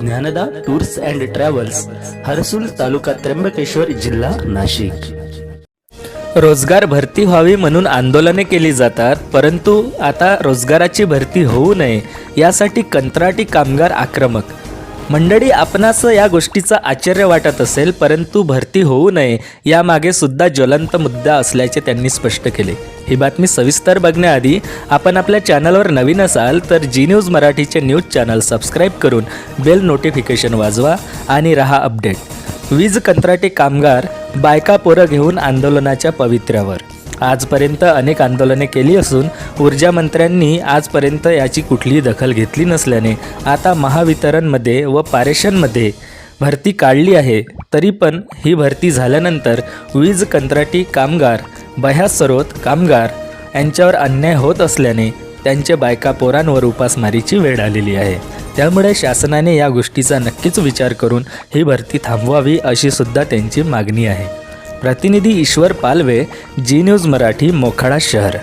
Dnyanada tours and travels Harsul taluka Trimbakeshwar जिल्हा नाशिक. रोजगार भरती व्हावी म्हणून आंदोलने केली जातात परंतु आता रोजगाराची भरती होऊ नये यासाठी कंत्राटी कामगार आक्रमक मंडळी आपणास या गोष्टीचा आश्चर्य वाटत असेल परंतु भरती होऊ नये यामागे सुद्धा ज्वलंत मुद्दा असल्याचे त्यांनी स्पष्ट केले. ही बातमी सविस्तर बघण्याआधी आपण आपल्या चॅनलवर नवीन असाल तर जी न्यूज मराठीचे न्यूज चॅनल सबस्क्राईब करून बेल नोटिफिकेशन वाजवा आणि रहा अपडेट. वीज कंत्राटी कामगार बायका पोरं घेऊन आंदोलनाच्या पवित्र्यावर. आजपर्यंत अनेक आंदोलने केली असून ऊर्जा मंत्र्यांनी आजपर्यंत याची कुठलीही दखल घेतली नसल्याने आता महावितरणमध्ये व पारेषणमध्ये भरती काढली आहे. तरी पण ही भरती झाल्यानंतर वीज कंत्राटी कामगार बह्यासरोत कामगार यांच्यावर अन्याय होत असल्याने त्यांच्या बायका पोरांवर उपासमारीची वेळ आलेली आहे. त्यामुळे शासनाने या गोष्टीचा नक्कीच विचार करून ही भरती थांबवावी अशी सुद्धा त्यांची मागणी आहे. प्रतिनिधी ईश्वर पालवे जी न्यूज मराठी मोखाडा शहर.